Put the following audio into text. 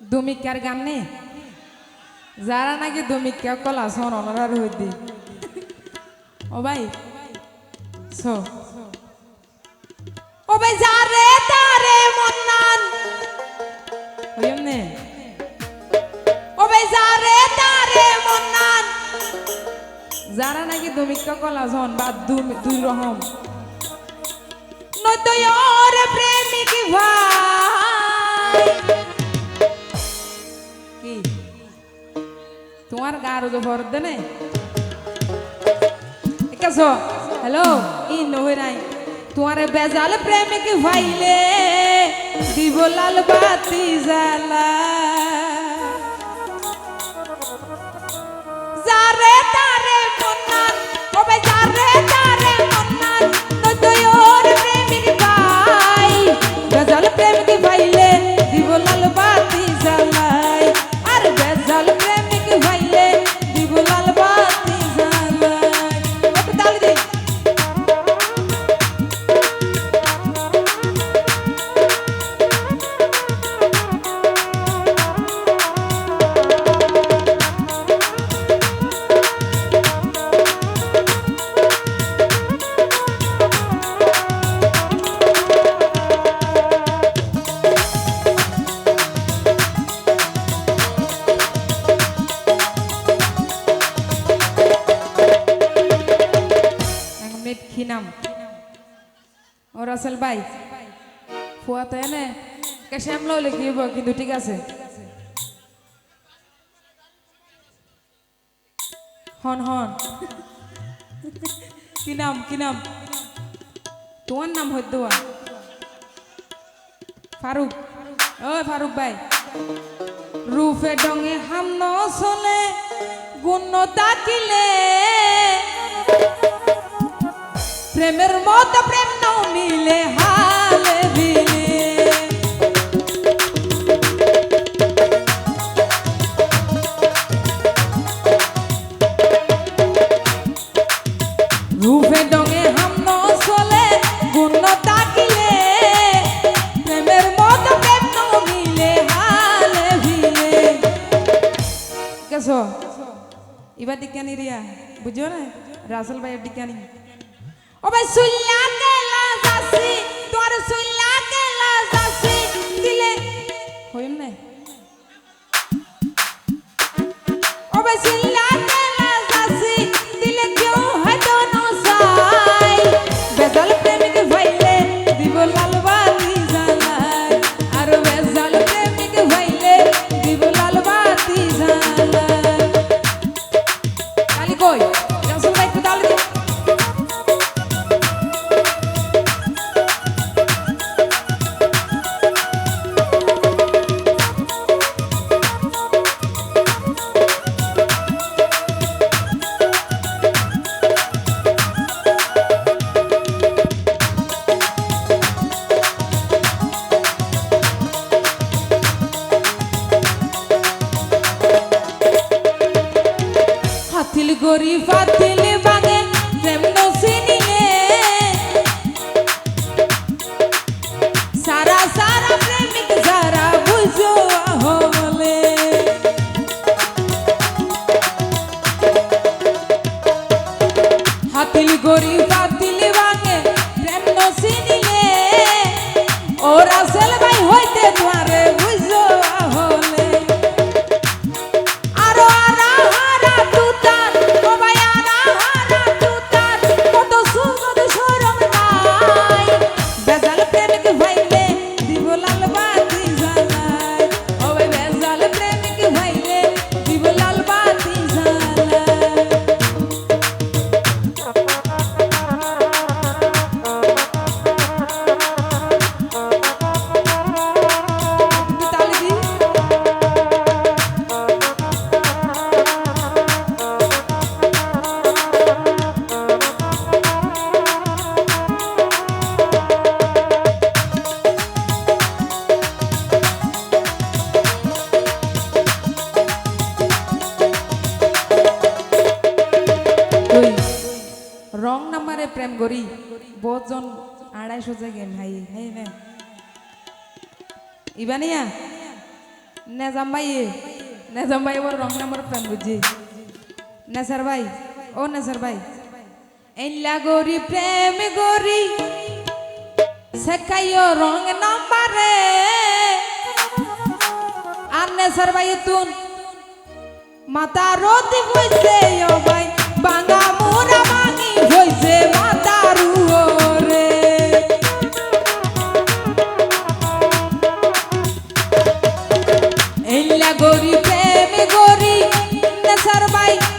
দুমিকার গান? নে যারা নাকি দুমিকা কলা শোন অনার হইদি ও ভাই সো ও ভাই যারে তারে মন্নান। হইম নে? ও ভাই যারে তারে মন্নান। যারা নাকি দুমিকা কলা শোন, বা দুই রকম। নয়তো ওর প্রেমিক ভাই। তোমার গার ভর দেনে একাছ হ্যালো, ই নাই তোমার বেজাল প্রেমিক ভাইলে, দিব লাল বাতি জ্বালা। ও রাসেল ভাই ফুয়াতে এনে কেসে আমলো লিখিব কিন্তু ঠিক আছে। হন হন। কি নাম কি নাম? তোমার নাম হইদুয়া ফারুক ও ফারুক ভাই। রূপে ডঙে হাম ন চলে গুণ তাকিলে প্রেমের মত প্রেম কেছ? এবার দিকানি রিয়া বুঝো না? রাসেল ভাইয়ের দিকানি ও ভাই সুল্লা হাতিল ভাই হাই না ইবানিয়া নেজাম ভাই নেজাম ভাই ওর রং নাম্বার প্রেম বুঝি নেসার ভাই ও নেসার ভাই এল্লা গরি প্রেম গরি শেখাইও রং নাম্বারে আর নেসার ভাই তুন মাতা রতি হইছে ও ভাই স্যার ভাই